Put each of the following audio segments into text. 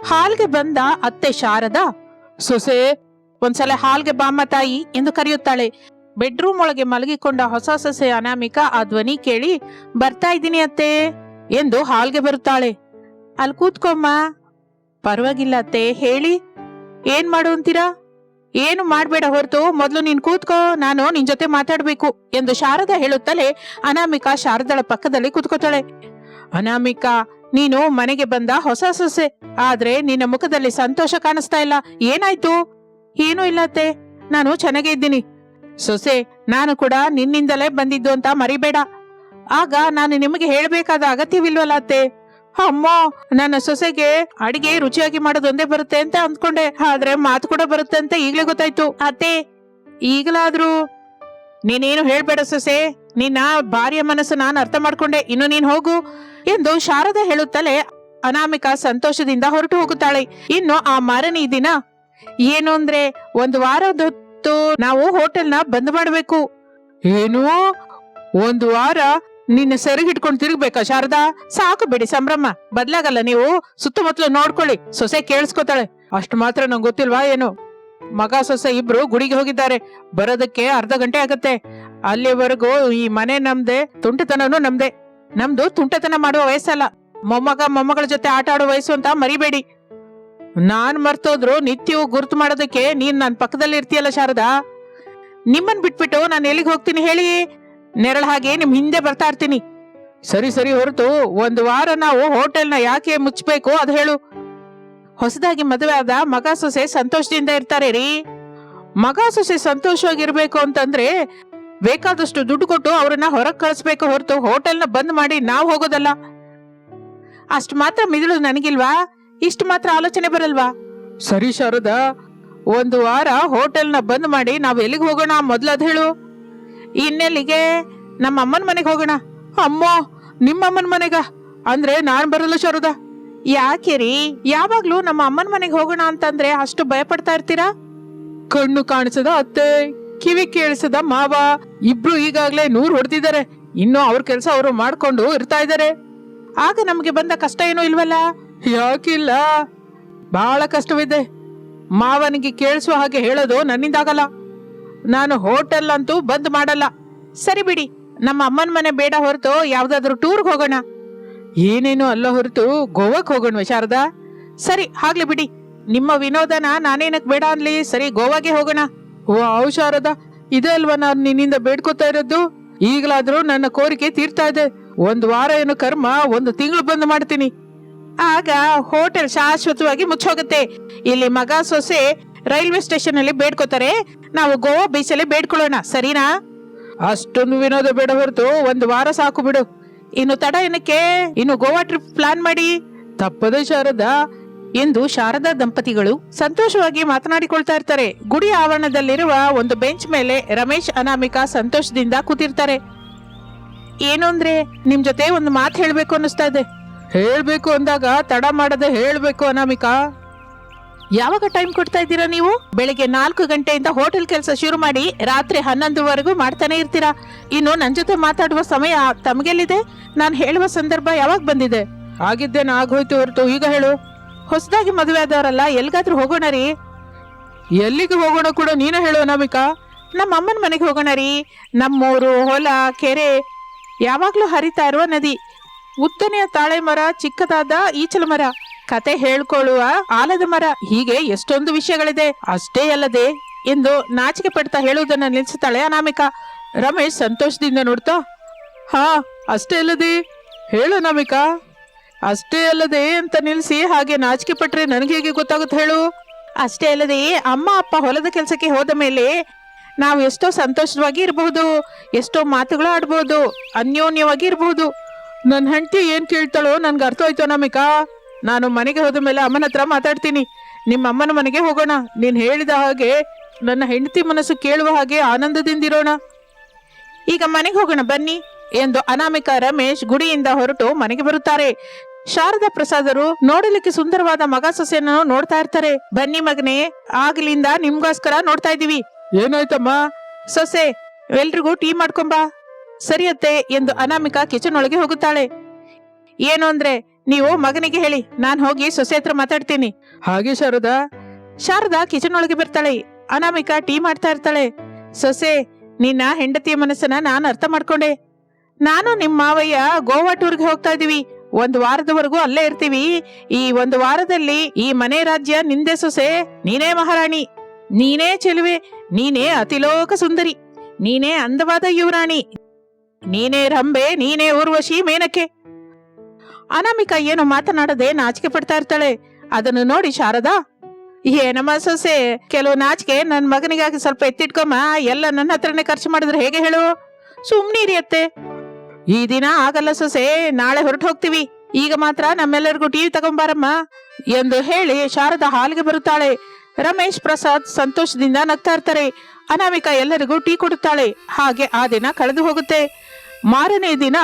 ಹಾಲ್ಗೆ ಬಂದ ಅತ್ತೆ ಶಾರದಾ, ಸೊಸೆ, ಒಂದ್ಸಲ ಹಾಲ್ಗೆ ಬಾಮ್ಮ ತಾಯಿ ಎಂದು ಕರೆಯುತ್ತಾಳೆ. ಬೆಡ್ರೂಮ್ ಒಳಗೆ ಮಲಗಿಕೊಂಡ ಹೊಸ ಸೊಸೆ ಅನಾಮಿಕಾ ಆ ಧ್ವನಿ ಕೇಳಿ, ಬರ್ತಾ ಇದ್ದೀನಿ ಅತ್ತೆ ಎಂದು ಹಾಲ್ಗೆ ಬರುತ್ತಾಳೆ. ಅಲ್ಲಿ ಕೂತ್ಕೊಮ್ಮ. ಪರವಾಗಿಲ್ಲ ಅತ್ತೆ, ಹೇಳಿ. ಏನ್ ಮಾಡು ಅಂತೀರಾ? ಏನು ಮಾಡಬೇಡ ಹೊರತು, ಮೊದಲು ನೀನ್ ಕೂತ್ಕೋ, ನಾನು ನಿನ್ ಜೊತೆ ಮಾತಾಡ್ಬೇಕು, ಎಂದು ಶಾರದಾ ಹೇಳುತ್ತಲೇ ಅನಾಮಿಕಾ ಶಾರದಳ ಪಕ್ಕದಲ್ಲಿ ಕೂತ್ಕೋತಾಳೆ. ಅನಾಮಿಕಾ ನೀನು ಮನೆಗೆ ಬಂದ ಹೊಸ ಸೊಸೆ. ಆದ್ರೆ ನಿನ್ನ ಮುಖದಲ್ಲಿ ಸಂತೋಷ ಕಾಣಿಸ್ತಾ ಇಲ್ಲ. ಏನಾಯ್ತು? ಏನೂ ಇಲ್ಲ ಅತ್ತೆ ನಾನು ಚೆನ್ನಾಗೇ ಇದ್ದೀನಿ. ಸೊಸೆ, ನಾನು ಕೂಡ ನಿನ್ನಿಂದಲೇ ಬಂದಿದ್ದು ಅಂತ ಮರಿಬೇಡ. ಆಗ ನಾನು ನಿಮಗೆ ಹೇಳಬೇಕಾದ ಅಗತ್ಯವಿಲ್ವಲ್ಲ ಅತ್ತೆ. ಅಮ್ಮೋ, ನನ್ನ ಸೊಸೆಗೆ ಅಡಿಗೆ ರುಚಿಯಾಗಿ ಮಾಡೋದೊಂದೇ ಬರುತ್ತೆ ಅಂತ ಅಂದ್ಕೊಂಡೆ. ಆದ್ರೆ ಮಾತು ಕೂಡ ಬರುತ್ತೆ ಅಂತ ಈಗ್ಲೇ ಗೊತ್ತಾಯ್ತು. ಅತ್ತೆ, ಈಗಲಾದ್ರೂ ನೀನೇನು ಹೇಳ್ಬೇಡ ಸೊಸೆ. ನಿನ್ನ ಭಾರ್ಯ ಮನಸ್ಸು ನಾನು ಅರ್ಥ ಮಾಡ್ಕೊಂಡೆ. ಇನ್ನು ನೀನ್ ಹೋಗು ಎಂದು ಶಾರದೆ ಹೇಳುತ್ತಲೇ ಅನಾಮಿಕ ಸಂತೋಷದಿಂದ ಹೊರಟು ಹೋಗುತ್ತಾಳೆ. ಇನ್ನು ಆ ಮಾರನೇ ದಿನ ಏನು ಅಂದ್ರೆ ಒಂದು ವಾರದೊತ್ತು ನಾವು ಹೋಟೆಲ್ನ ಬಂದ್ ಮಾಡಬೇಕು. ಏನು? ಒಂದು ವಾರ ನಿನ್ನ ಸೆರಗಿಟ್ಕೊಂಡು ತಿರುಗ್ಬೇಕಾ ಶಾರದಾ? ಸಾಕು ಬಿಡಿ ಸಂಭ್ರಮ. ಬದ್ಲಾಗಲ್ಲ ನೀವು. ಸುತ್ತಮುತ್ತಲು ನೋಡ್ಕೊಳ್ಳಿ. ಸೊಸೆ ಕೇಳಿಸ್ಕೊತಾಳೆ. ಅಷ್ಟು ಮಾತ್ರ ನಂಗೆ ಗೊತ್ತಿಲ್ವಾ ಏನು? ಮಗ ಸೊಸೆ ಇಬ್ರು ಗುಡಿಗೆ ಹೋಗಿದ್ದಾರೆ. ಬರೋದಕ್ಕೆ ಅರ್ಧ ಗಂಟೆ ಆಗತ್ತೆ. ಅಲ್ಲಿವರೆಗೂ ಈ ಮನೆ ನಮ್ದೆ, ತುಂಟತನನೂ ನಮ್ದೆ. ನಮ್ದು ತುಂಟತನ ಮಾಡುವ ವಯಸ್ಸಲ್ಲ. ಮೊಮ್ಮಗ ಮೊಮ್ಮಗಳ ಜೊತೆ ಆಟ ಆಡೋ ವಯಸ್ಸು ಅಂತ ಮರಿಬೇಡಿ. ನಾನ್ ಮರ್ತೋದ್ರು ನಿತ್ಯವೂ ಗುರ್ತು ಮಾಡೋದಕ್ಕೆ ನೀನ್ ನನ್ನ ಪಕ್ಕದಲ್ಲಿ ಇರ್ತೀಯಲ್ಲ ಶಾರದಾ? ನಿಮ್ಮನ್ ಬಿಟ್ಬಿಟ್ಟು ನಾನು ಎಲ್ಲಿಗೆ ಹೋಗ್ತೀನಿ ಹೇಳಿ? ನೆರಳ ಹಾಗೆ ನಿಮ್ ಹಿಂದೆ ಬರ್ತಾ ಇರ್ತೀನಿ. ಸರಿ ಸರಿ ಹೊರತು, ಒಂದು ವಾರ ನಾವು ಹೋಟೆಲ್ನ ಯಾಕೆ ಮುಚ್ಚಬೇಕು ಅದು ಹೇಳು. ಹೊಸದಾಗಿ ಮದುವೆ ಆದ ಮಗ ಸೊಸೆ ಸಂತೋಷದಿಂದ ಇರ್ತಾರೆ ರೀ. ಮಗ ಸೊಸೆ ಸಂತೋಷವಾಗಿರ್ಬೇಕು ಅಂತಂದ್ರೆ ಬೇಕಾದಷ್ಟು ದುಡ್ಡು ಕೊಟ್ಟು ಅವ್ರನ್ನ ಹೊರಗ್ ಕಳಿಸ್ಬೇಕು ಹೊರತು ಹೋಟೆಲ್ನ ಬಂದ್ ಮಾಡಿ ನಾವ್ ಹೋಗೋದಲ್ಲ. ಅಷ್ಟು ಮಾತ್ರ ಮಿದುಳು ನನಗಿಲ್ವಾ? ಇಷ್ಟು ಮಾತ್ರ ಆಲೋಚನೆ ಬರಲ್ವಾ? ಸರಿ ಶಾರದಾ, ಒಂದು ವಾರ ಹೋಟೆಲ್ನ ಬಂದ್ ಮಾಡಿ ನಾವ್ ಎಲ್ಲಿಗೆ ಹೋಗೋಣ ಮೊದ್ಲದ್ ಹೇಳು. ಇನ್ನೆಲ್ಲಿಗೆ? ನಮ್ಮ ಅಮ್ಮನ ಮನೆಗೆ ಹೋಗೋಣ. ಅಮ್ಮೋ ನಿಮ್ಮ ಅಮ್ಮನ ಮನೆಗ. ಅಂದ್ರೆ ನಾನ್ ಬರಲ್ಲ ಶಾರದಾ. ಯಾಕೆ ರೀ ಯಾವಾಗ್ಲೂ ನಮ್ಮ ಅಮ್ಮನ ಮನೆಗೆ ಹೋಗೋಣ ಅಂತಂದ್ರೆ ಅಷ್ಟು ಭಯ ಪಡ್ತಾ ಇರ್ತೀರಾ? ಕಣ್ಣು ಕಾಣಿಸದ ಅತ್ತೆ, ಕಿವಿ ಕೇಳಿಸದ ಮಾವ, ಇಬ್ರು ಈಗಾಗ್ಲೇ ನೂರ್ ಹೊಡೆದಿದ್ದಾರೆ. ಇನ್ನು ಅವ್ರ ಕೆಲಸ ಅವರು ಮಾಡ್ಕೊಂಡು ಇರ್ತಾ ಇದ್ದಾರೆ ಆಗ ನಮ್ಗೆ ಬಂದ ಕಷ್ಟ ಏನೂ ಇಲ್ವಲ್ಲ? ಯಾಕಿಲ್ಲ? ಬಹಳ ಕಷ್ಟವಿದೆ. ಮಾವನಿಗೆ ಕೇಳಿಸುವ ಹಾಗೆ ಹೇಳೋದು ನನ್ನಿಂದಾಗಲ್ಲ. ನಾನು ಹೋಟೆಲ್ ಅಂತೂ ಬಂದ್ ಮಾಡಲ್ಲ. ಸರಿ ಬಿಡಿ, ನಮ್ಮ ಅಮ್ಮನ ಮನೆ ಬೇಡ ಹೊರತು ಯಾವ್ದಾದ್ರು ಟೂರ್ಗೆ ಹೋಗೋಣ. ಏನೇನು ಅಲ್ಲ ಹೊರತು ಗೋವಾಕ್ ಹೋಗೋಣ ಶಾರದಾ? ಸರಿ ಹಾಗ್ಲಿ ಬಿಡಿ. ನಿಮ್ಮ ವಿನೋದನ ನಾನೇನಕ್ ಬೇಡ ಅನ್ಲಿ. ಸರಿ, ಗೋವಾಗೆ ಹೋಗೋಣ. ವಾವ್ ಶಾರದಾ, ಇದೇ ಅಲ್ವಾ ನಾನು ನಿನ್ನಿಂದ ಬೇಡ್ಕೊತಾ ಇರೋದು? ಈಗಲಾದ್ರೂ ನನ್ನ ಕೋರಿಕೆ ತೀರ್ತಾ ಇದೆ. ಒಂದ್ ವಾರ ಏನು ಕರ್ಮ, ಒಂದು ತಿಂಗಳು ಬಂದ್ ಮಾಡ್ತೀನಿ. ಆಗ ಹೋಟೆಲ್ ಶಾಶ್ವತವಾಗಿ ಮುಚ್ಚೋಗುತ್ತೆ ಇಲ್ಲಿ ಮಗ ಸೊಸೆ ರೈಲ್ವೆ ಸ್ಟೇಷನ್ ಅಲ್ಲಿ ಬೇಡ್ಕೋತಾರೆ. ನಾವು ಗೋವಾ ಬೀಚಲ್ಲಿ ಬೇಡ್ಕೊಳ್ಳೋಣ, ಸರಿನಾ? ಅಷ್ಟೊಂದು ವಿನೋದ ಬೇಡ ಹೊರತು ಒಂದು ವಾರ ಸಾಕು ಬಿಡು. ಇನ್ನು ತಡ ಏನಕ್ಕೆ? ಇನ್ನು ಗೋವಾ ಟ್ರಿಪ್ ಪ್ಲಾನ್ ಮಾಡಿ? ತಪ್ಪದೆ ಶಾರದಾ ಎಂದು ಶಾರದಾ ದಂಪತಿಗಳು ಸಂತೋಷವಾಗಿ ಮಾತನಾಡಿಕೊಳ್ತಾ ಇರ್ತಾರೆ. ಗುಡಿ ಆವರಣದಲ್ಲಿರುವ ಒಂದು ಬೆಂಚ್ ಮೇಲೆ ರಮೇಶ್, ಅನಾಮಿಕಾ ಸಂತೋಷದಿಂದ ಕೂತಿರ್ತಾರೆ. ಏನು ಅಂದ್ರೆ, ನಿಮ್ ಜೊತೆ ಒಂದು ಮಾತು ಹೇಳ್ಬೇಕು ಅನ್ನಿಸ್ತಾ ಇದೆ. ಹೇಳ್ಬೇಕು ಅಂದಾಗ ತಡ ಮಾಡದೆ ಹೇಳ್ಬೇಕು ಅನಾಮಿಕಾ. ಯಾವಾಗ ಟೈಮ್ ಕೊಡ್ತಾ ಇದ್ದೀರಾ ನೀವು? ಬೆಳಿಗ್ಗೆ ನಾಲ್ಕು ಗಂಟೆಯಿಂದ ಹೋಟೆಲ್ ಕೆಲಸ ಶುರು ಮಾಡಿ ರಾತ್ರಿ ಹನ್ನೊಂದುವರೆಗೂ ಮಾಡ್ತಾನೆ ಇರ್ತೀರಾ? ಇನ್ನು ನನ್ನ ಜೊತೆ ಮಾತಾಡುವ ಸಮಯ ತಮಗೆಲ್ಲಿದೆ? ನಾನು ಹೇಳುವ ಸಂದರ್ಭ ಯಾವಾಗ ಬಂದಿದೆ? ಆಗಿದ್ದೇನೆ ಆಗೋಯ್ತು ಹೊರತು ಈಗ ಹೇಳು. ಹೊಸದಾಗಿ ಮದುವೆ ಆದವರಲ್ಲ, ಎಲ್ಲಿಗಾದ್ರೂ ಹೋಗೋಣ ರೀ. ಎಲ್ಲಿಗೆ ಹೋಗೋಣ ಕೂಡ ನೀನೇ ಹೇಳು ಅನಾಮಿಕಾ. ನಮ್ಮ ಅಮ್ಮನ ಮನೆಗೆ ಹೋಗೋಣ ರೀ. ನಮ್ಮೂರು, ಹೊಲ, ಕೆರೆ, ಯಾವಾಗಲೂ ಹರಿತಾ ಇರುವ ನದಿ. ಉದ್ದನೆಯ ತಾಳೆ ಮರ, ಚಿಕ್ಕದಾದ ಈಚಲ ಮರ. ಕತೆ ಹೇಳ್ಕೊಳ್ಳುವ ಆಲದ ಮರ ಹೀಗೆ ಎಷ್ಟೊಂದು ವಿಷಯಗಳಿದೆ, ಅಷ್ಟೇ ಅಲ್ಲದೆ ಎಂದು ನಾಚಿಕೆ ಪಡ್ತಾ ಹೇಳುವುದನ್ನ ನಿಲ್ಲಿಸುತ್ತಾಳೆ ಅನಾಮಿಕಾ. ರಮೇಶ್ ಸಂತೋಷದಿಂದ ನೋಡ್ತಾ, ಹಾ, ಅಷ್ಟೇ ಅಲ್ಲದೆ ಹೇಳು ಅನಾಮಿಕಾ. ಅಷ್ಟೇ ಅಲ್ಲದೆ ಅಂತ ನಿಲ್ಸಿ ಹಾಗೆ ನಾಚಿಕೆ ಪಟ್ರೆ ನನಗೆ ಹೇಗೆ ಗೊತ್ತಾಗುತ್ತೆ ಹೇಳು? ಅಷ್ಟೇ ಅಲ್ಲದೆ ಅಮ್ಮ, ಅಪ್ಪ ಹೊಲದ ಕೆಲಸಕ್ಕೆ ಹೋದ ಮೇಲೆ ನಾವು ಎಷ್ಟೋ ಸಂತೋಷವಾಗಿ ಇರಬಹುದು, ಎಷ್ಟೋ ಮಾತುಗಳು ಆಡ್ಬೋದು, ಅನ್ಯೋನ್ಯವಾಗಿ ಇರಬಹುದು. ನನ್ನ ಹೆಂಡತಿ ಏನು ಕೇಳ್ತಾಳೋ ನನ್ಗೆ ಅರ್ಥ ಆಯ್ತು ಅನಾಮಿಕಾ. ನಾನು ಮನೆಗೆ ಹೋದ ಮೇಲೆ ಅಮ್ಮನ ಹತ್ರ ಮಾತಾಡ್ತೀನಿ. ನಿಮ್ಮ ಅಮ್ಮನ ಮನೆಗೆ ಹೋಗೋಣ. ನೀನ್ ಹೇಳಿದ ಹಾಗೆ ನನ್ನ ಹೆಂಡತಿ ಮನಸ್ಸು ಕೇಳುವ ಹಾಗೆ ಆನಂದದಿಂದಿರೋಣ. ಈಗ ಮನೆಗೆ ಹೋಗೋಣ ಬನ್ನಿ ಎಂದು ಅನಾಮಿಕಾ ರಮೇಶ್ ಗುಡಿಯಿಂದ ಹೊರಟು ಮನೆಗೆ ಬರುತ್ತಾರೆ. ಶಾರದಾ ಪ್ರಸಾದರು ನೋಡಲಿಕ್ಕೆ ಸುಂದರವಾದ ಮಗ ಸೊಸೆಯನ್ನು ನೋಡ್ತಾ ಇರ್ತಾರೆ. ಬನ್ನಿ ಮಗನೇ ಆಗ್ಲಿಂದ ನಿಮ್ಗೋಸ್ಕರ ನೋಡ್ತಾ ಇದೀವಿ ಏನಾಯ್ತಮ್ಮ? ಸೊಸೆ ಎಲ್ರಿಗೂ ಟೀ ಮಾಡ್ಕೊಂಬಾ. ಸರಿಯತ್ತೆ ಎಂದು ಅನಾಮಿಕಾ ಕಿಚನ್ ಒಳಗೆ ಹೋಗುತ್ತಾಳೆ. ಏನು ಅಂದ್ರೆ ನೀವು ಮಗನಿಗೆ ಹೇಳಿ ನಾನ್ ಹೋಗಿ ಸೊಸೆ ಹತ್ರ ಮಾತಾಡ್ತೀನಿ. ಹಾಗೆ ಶಾರದಾ. ಶಾರದಾ ಕಿಚನ್ ಒಳಗೆ ಬರ್ತಾಳೆ. ಅನಾಮಿಕಾ ಟೀ ಮಾಡ್ತಾ ಇರ್ತಾಳೆ. ಸೊಸೆ ನಿನ್ನ ಹೆಂಡತಿಯ ಮನಸ್ಸನ್ನ ನಾನು ಅರ್ಥ ಮಾಡ್ಕೊಂಡೆ. ನಾನು ನಿಮ್ಮ ಮಾವಯ್ಯ ಗೋವಾ ಟೂರ್ಗೆ ಹೋಗ್ತಾ ಇದೀವಿ. ಒಂದು ವಾರದವರೆಗೂ ಅಲ್ಲೇ ಇರ್ತೀವಿ. ಈ ಒಂದು ವಾರದಲ್ಲಿ ಈ ಮನೆ ರಾಜ್ಯ ನಿಂದೆ ಸೊಸೆ ನೀನೇ ಮಹಾರಾಣಿ. ನೀನೇ ಚೆಲುವೆ ನೀನೇ ಅತಿಲೋಕ ಸುಂದರಿ. ನೀನೇ ಅಂದವಾದ ಯುವರಾಣಿ. ನೀನೇ ರಂಬೆ ನೀನೇ ಊರ್ವಶಿ ಮೇನಕೆ. ಅನಾಮಿಕಾ ಏನು ಮಾತನಾಡದೆ ನಾಚಿಕೆ ಪಡ್ತಾ ಇರ್ತಾಳೆ. ಅದನ್ನು ನೋಡಿ ಶಾರದಾ, ಏನಮ್ಮ ಸೊಸೆ, ಕೆಲವು ನಾಚಿಕೆ ನನ್ನ ಮಗನಿಗಾಗಿ ಸ್ವಲ್ಪ ಎತ್ತಿಟ್ಕೊಮ್ಮ, ಎಲ್ಲ ನನ್ನ ಹತ್ರನೇ ಖರ್ಚು ಮಾಡಿದ್ರೆ ಹೇಗೆ ಹೇಳು? ಸುಮ್ನೀರಿ ಅತ್ತೆ. ಈ ದಿನ ಆಗಲ್ಲ ಸೊಸೆ, ನಾಳೆ ಹೊರಟು ಹೋಗ್ತೀವಿ. ಈಗ ಮಾತ್ರ ನಮ್ಮೆಲ್ಲರಿಗೂ ಟಿವಿ ತಗೊಂಬಾರಮ್ಮ ಎಂದು ಹೇಳಿ ಶಾರದಾ ಹಾಲಿಗೆ ಬರುತ್ತಾಳೆ. ರಮೇಶ್ ಪ್ರಸಾದ್ ಸಂತೋಷದಿಂದ ನಗ್ತಾ ಇರ್ತಾರೆ. ಅನಾಮಿಕಾ ಎಲ್ಲರಿಗೂ ಟೀ ಕೊಡುತ್ತಾಳೆ. ಹಾಗೆ ಆ ದಿನ ಕಳೆದು ಹೋಗುತ್ತೆ. ಮಾರನೇ ದಿನ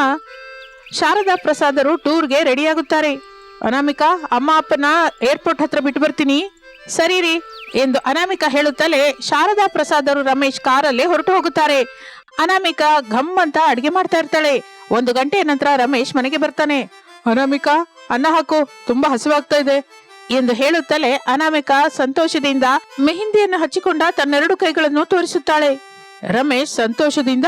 ಶಾರದಾ ಪ್ರಸಾದರು ಟೂರ್ಗೆ ರೆಡಿಯಾಗುತ್ತಾರೆ. ಅನಾಮಿಕಾ, ಅಮ್ಮ ಅಪ್ಪನ ಏರ್ಪೋರ್ಟ್ ಹತ್ರ ಬಿಟ್ಟು ಬರ್ತೀನಿ. ಸರಿ ರೀ ಎಂದು ಅನಾಮಿಕಾ ಹೇಳುತ್ತಲೇ ಶಾರದಾ ಪ್ರಸಾದರು ರಮೇಶ್ ಕಾರಲ್ಲೇ ಹೊರಟು ಹೋಗುತ್ತಾರೆ. ಅನಾಮಿಕಾ ಘಮ್ ಅಂತ ಅಡಿಗೆ ಮಾಡ್ತಾ ಇರ್ತಾಳೆ. ಒಂದು ಗಂಟೆಯ ನಂತರ ರಮೇಶ್ ಮನೆಗೆ ಬರ್ತಾನೆ. ಅನಾಮಿಕಾ, ಅನ್ನ ಹಾಕು, ತುಂಬಾ ಹಸಿವಾಗ್ತಾ ಇದೆ ಎಂದು ಹೇಳುತ್ತಲೇ ಅನಾಮಿಕಾ ಸಂತೋಷದಿಂದ ಮೆಹಿಂದಿಯನ್ನು ಹಚ್ಚಿಕೊಂಡ ತನ್ನೆರಡು ಕೈಗಳನ್ನು ತೋರಿಸುತ್ತಾಳೆ. ರಮೇಶ್ ಸಂತೋಷದಿಂದ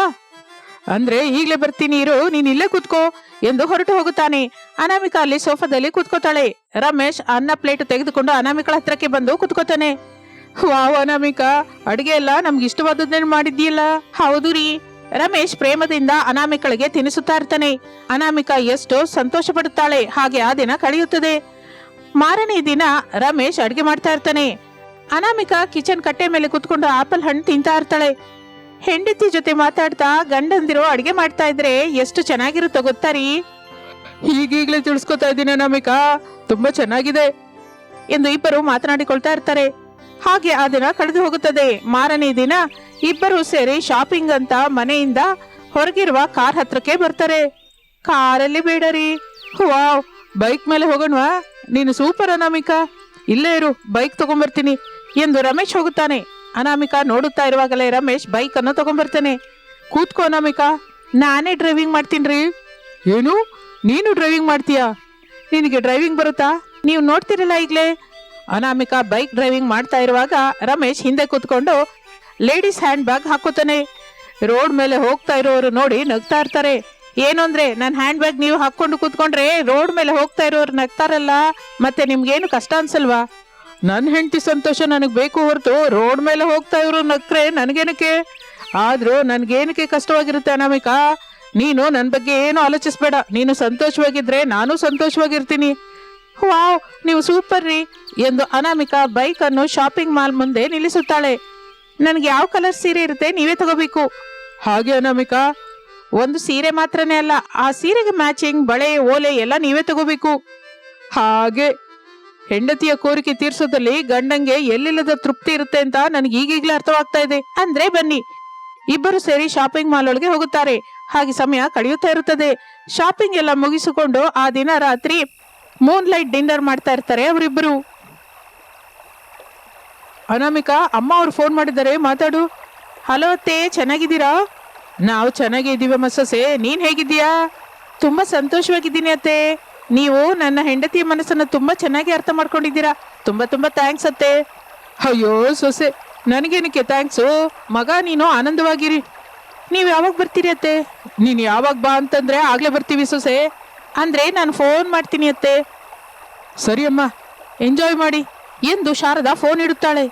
ಅಂದ್ರೆ ಈಗ್ಲೇ ಬರ್ತೀನಿ ಇರು, ನೀನ್ ಇಲ್ಲೇ ಕೂತ್ಕೋ ಎಂದು ಹೊರಟು ಹೋಗುತ್ತಾನೆ. ಅನಾಮಿಕಾ ಅಲ್ಲಿ ಸೋಫಾದಲ್ಲಿ ಕೂತ್ಕೋತಾಳೆ. ರಮೇಶ್ ಅನ್ನ ಪ್ಲೇಟ್ ತೆಗೆದುಕೊಂಡು ಅನಾಮಿಕಳ ಹತ್ರಕ್ಕೆ ಬಂದು ಕೂತ್ಕೋತಾನೆ. ವಾವ್ ಅನಾಮಿಕಾ, ಅಡಿಗೆ ಎಲ್ಲ ನಮ್ಗೆ ಇಷ್ಟವಾದದ್ದೇನು ಮಾಡಿದ್ಯಲ್ಲ ಹೌದು ರೀ. ರಮೇಶ್ ಪ್ರೇಮದಿಂದ ಅನಾಮಿಕಳಿಗೆ ತಿನ್ನಿಸುತ್ತಾ ಇರ್ತಾನೆ. ಅನಾಮಿಕಾ ಎಷ್ಟು ಸಂತೋಷ ಪಡುತ್ತಾಳೆ, ಹಾಗೆ ಆ ದಿನ ಕಳೆಯುತ್ತದೆ. ಮಾರನೇ ದಿನ ರಮೇಶ್ ಅಡಿಗೆ ಮಾಡ್ತಾ ಇರ್ತಾನೆ. ಅನಾಮಿಕಾ ಕಿಚನ್ ಕಟ್ಟೆ ಮೇಲೆ ಕುತ್ಕೊಂಡು ಆಪಲ್ ಹಣ್ಣು ತಿಂತಾ ಇರ್ತಾಳೆ. ಹೆಂಡತಿ ಜೊತೆ ಮಾತಾಡ್ತಾ ಗಂಡಂದಿರು ಅಡಿಗೆ ಮಾಡ್ತಾ ಇದ್ರೆ ಎಷ್ಟು ಚೆನ್ನಾಗಿರುತ್ತೋ ಗೊತ್ತಾ ರೀ? ಹೀಗೀಗ್ಲೇ ತಿಳಿಸ್ಕೊತಾ ಇದ್ದೀನಿ ನಮಿಕ ತುಂಬಾ ಚೆನ್ನಾಗಿದೆ ಎಂದು ಇಬ್ಬರು ಮಾತನಾಡಿಕೊಳ್ತಾ ಇರ್ತಾರೆ. ಹಾಗೆ ಆ ದಿನ ಕಳೆದು ಹೋಗುತ್ತದೆ. ಮಾರನೇ ದಿನ ಇಬ್ಬರು ಸೇರಿ ಶಾಪಿಂಗ್ ಅಂತ ಮನೆಯಿಂದ ಹೊರಗಿರುವ ಕಾರ್ ಹತ್ರಕ್ಕೆ ಬರ್ತಾರೆ. ಕಾರಲ್ಲಿ ಬೇಡ ರೀ. ವಾವ್, ಬೈಕ್ ಮೇಲೆ ಹೋಗೋಣವಾ? ನೀನು ಸೂಪರ್ ಅನಾಮಿಕಾ. ಇಲ್ಲೇ ಇರು, ಬೈಕ್ ತಗೊಂಡ್ಬರ್ತೀನಿ ಎಂದು ರಮೇಶ್ ಹೋಗುತ್ತಾನೆ. ಅನಾಮಿಕಾ ನೋಡುತ್ತಾ ಇರುವಾಗಲೇ ರಮೇಶ್ ಬೈಕನ್ನು ಅನ್ನು ತಗೊಂಬರ್ತಾನೆ ಕೂತ್ಕೋ ಅನಾಮಿಕಾ, ನಾನೇ ಡ್ರೈವಿಂಗ್ ಮಾಡ್ತೀನಿ ಏನು? ನೀನು ಡ್ರೈವಿಂಗ್ ಮಾಡ್ತೀಯಾ? ನಿನಗೆ ಡ್ರೈವಿಂಗ್ ಬರುತ್ತಾ? ನೀವು ನೋಡ್ತಿರಲ್ಲ ಈಗಲೇ. ಅನಾಮಿಕಾ ಬೈಕ್ ಡ್ರೈವಿಂಗ್ ಮಾಡ್ತಾ ಇರುವಾಗ ರಮೇಶ್ ಹಿಂದೆ ಕೂತ್ಕೊಂಡು ಲೇಡೀಸ್ ಹ್ಯಾಂಡ್ ಬ್ಯಾಗ್ ಹಾಕೋತಾನೆ ರೋಡ್ ಮೇಲೆ ಹೋಗ್ತಾ ಇರೋರು ನೋಡಿ ನಗ್ತಾ ಇರ್ತಾರೆ. ಏನು ಅಂದ್ರೆ ನನ್ನ ಹ್ಯಾಂಡ್ ಬ್ಯಾಗ್ ನೀವು ಹಾಕೊಂಡು ಕೂತ್ಕೊಂಡ್ರೆ ರೋಡ್ ಮೇಲೆ ಹೋಗ್ತಾ ಇರೋರು ನಗ್ತಾರಲ್ಲ, ಮತ್ತೆ ನಿಮ್ಗೇನು ಕಷ್ಟ ಅನ್ಸಲ್ವಾ? ನನ್ನ ಹೆಂಡತಿ ಸಂತೋಷ ನನಗೆ ಬೇಕು ಹೊರತು ರೋಡ್ ಮೇಲೆ ಹೋಗ್ತಾ ಇರೋ ನಕ್ರೆ ನನಗೇನಕ್ಕೆ? ಆದರೂ ನನಗೇನಕ್ಕೆ ಕಷ್ಟವಾಗಿರುತ್ತೆ ಅನಾಮಿಕ? ನೀನು ನನ್ನ ಬಗ್ಗೆ ಏನು ಆಲೋಚಿಸ್ಬೇಡ. ನೀನು ಸಂತೋಷವಾಗಿದ್ರೆ ನಾನು ಸಂತೋಷವಾಗಿರ್ತೀನಿ. ವಾವ್, ನೀವು ಸೂಪರ್ ರೀ ಎಂದು ಅನಾಮಿಕ ಬೈಕನ್ನು ಶಾಪಿಂಗ್ ಮಾಲ್ ಮುಂದೆ ನಿಲ್ಲಿಸುತ್ತಾಳೆ. ನನಗೆ ಯಾವ ಕಲರ್ ಸೀರೆ ಇರುತ್ತೆ ನೀವೇ ತಗೋಬೇಕು. ಹಾಗೆ ಅನಾಮಿಕಾ, ಒಂದು ಸೀರೆ ಮಾತ್ರನೇ ಅಲ್ಲ, ಆ ಸೀರೆಗೆ ಮ್ಯಾಚಿಂಗ್ ಬಳೆ, ಓಲೆ ಎಲ್ಲ ನೀವೇ ತಗೋಬೇಕು. ಹಾಗೆ ಹೆಂಡತಿಯ ಕೋರಿಕೆ ತೀರ್ಸೋದಲ್ಲಿ ಗಂಡಂಗೆ ಎಲ್ಲಿಲ್ಲದ ತೃಪ್ತಿ ಇರುತ್ತೆ ಅಂತ ನನಗೆ ಈಗೀಗ್ಲೇ ಅರ್ಥವಾಗ್ತಾ ಇದೆ. ಅಂದ್ರೆ ಬನ್ನಿ. ಇಬ್ಬರು ಸೇರಿ ಶಾಪಿಂಗ್ ಮಾಲ್ ಒಳಗೆ ಹೋಗುತ್ತಾರೆ. ಹಾಗೆ ಸಮಯ ಕಳೆಯುತ್ತಾ ಇರುತ್ತದೆ. ಶಾಪಿಂಗ್ ಎಲ್ಲ ಮುಗಿಸಿಕೊಂಡು ಆ ದಿನ ರಾತ್ರಿ ಮೂನ್ ಲೈಟ್ ಡಿನ್ನರ್ ಮಾಡ್ತಾ ಇರ್ತಾರೆ ಅವರಿಬ್ಬರು. ಅನಾಮಿಕಾ, ಅಮ್ಮ ಅವ್ರು ಫೋನ್ ಮಾಡಿದ್ದಾರೆ. ಮಾತಾಡು. ಹಲೋ ಅತ್ತೆ, ಚೆನ್ನಾಗಿದ್ದೀರಾ? ನಾವು ಚೆನ್ನಾಗಿದ್ದೀವಿ ಸೊಸೆ. ನೀನ್ ಹೇಗಿದ್ದೀಯಾ? ತುಂಬಾ ಸಂತೋಷವಾಗಿದ್ದೀನಿ ಅತ್ತೆ. ನೀವು ನನ್ನ ಹೆಂಡತಿಯ ಮನಸ್ಸನ್ನ ತುಂಬಾ ಚೆನ್ನಾಗಿ ಅರ್ಥ ಮಾಡ್ಕೊಂಡಿದ್ದೀರಾ? ತುಂಬಾ ತುಂಬಾ ಥ್ಯಾಂಕ್ಸ್ ಅತ್ತೆ. ಅಯ್ಯೋ, ಸೊಸೆ, ನನಗೇನಕ್ಕೆ ಥ್ಯಾಂಕ್ಸು ಮಗ, ನೀನು ಆನಂದವಾಗಿರಿ. ನೀವು ಯಾವಾಗ ಬರ್ತೀರಿ ಅತ್ತೆ? ನೀನು ಯಾವಾಗ ಬಾ ಅಂತಂದ್ರೆ ಆಗ್ಲೇ ಬರ್ತೀವಿ ಸೊಸೆ. ಅಂದ್ರೆ ನಾನು ಫೋನ್ ಮಾಡ್ತೀನಿ ಅತ್ತೆ. ಸರಿ ಅಮ್ಮ ಎಂಜಾಯ್ ಮಾಡಿ. ಎಂದು ಶಾರದಾ ಫೋನ್ ಇಡುತ್ತಾಳೆ.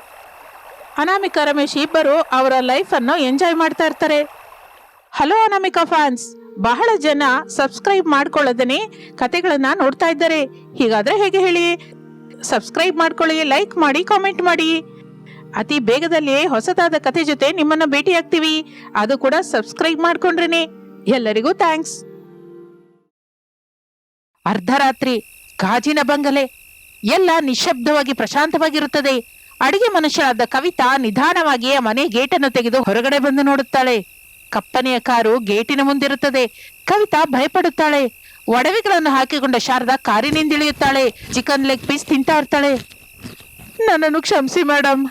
ಅನಾಮಿಕಾ ರಮೇಶ್ ಇಬ್ಬರು ಅವರ ಲೈಫ್ ಅನ್ನು ಎಂಜಾಯ್ ಮಾಡ್ತಾ ಇರ್ತಾರೆ. ಹಲೋ ಅನಾಮಿಕಾ ಫ್ಯಾನ್ಸ್ ಬಹಳ ಜನ ಸಬ್ಸ್ಕ್ರೈಬ್ ಮಾಡ್ಕೊಳ್ಳೋದನ್ನೇ ಕತೆಗಳನ್ನ ನೋಡ್ತಾ ಇದ್ದಾರೆ. ಹೀಗಾದ್ರೆ ಹೇಗೆ ಹೇಳಿ? ಸಬ್ಸ್ಕ್ರೈಬ್ ಮಾಡ್ಕೊಳ್ಳಿ ಲೈಕ್ ಮಾಡಿ ಕಾಮೆಂಟ್ ಮಾಡಿ. ಅತಿ ಬೇಗದಲ್ಲಿಯೇ ಹೊಸದಾದ ಕತೆ ಜೊತೆ ನಿಮ್ಮನ್ನ ಭೇಟಿಯಾಗ್ತೀವಿ. ಅದು ಕೂಡ ಸಬ್ಸ್ಕ್ರೈಬ್ ಮಾಡ್ಕೊಂಡ್ರೇನೆ. ಎಲ್ಲರಿಗೂ ಥ್ಯಾಂಕ್ಸ್ ಅರ್ಧರಾತ್ರಿ ಗಾಜಿನ ಬಂಗಲೆ ಎಲ್ಲ ನಿಶ್ಶಬ್ದವಾಗಿ ಪ್ರಶಾಂತವಾಗಿರುತ್ತದೆ. ಅಡಿಗೆ ಮನುಷ್ಯರಾದ ಕವಿತಾ ನಿಧಾನವಾಗಿ ಮನೆ ಗೇಟನ್ನು ತೆಗೆದು ಹೊರಗಡೆ ಬಂದು ನೋಡುತ್ತಾಳೆ. ಕಪ್ಪನೆಯ ಕಾರು ಗೇಟಿನ ಮುಂದಿರುತ್ತದೆ. ಕವಿತಾ ಭಯಪಡುತ್ತಾಳೆ. ಒಡವೆಗಳನ್ನು ಹಾಕಿಕೊಂಡ ಶಾರದಾ ಕಾರಿನಿಂದಿಳಿಯುತ್ತಾಳೆ. ಚಿಕನ್ ಲೆಗ್ ಪೀಸ್ ತಿಂತಾ ಇರ್ತಾಳೆ ನನ್ನನ್ನು ಕ್ಷಮಿಸಿ ಮೇಡಮ್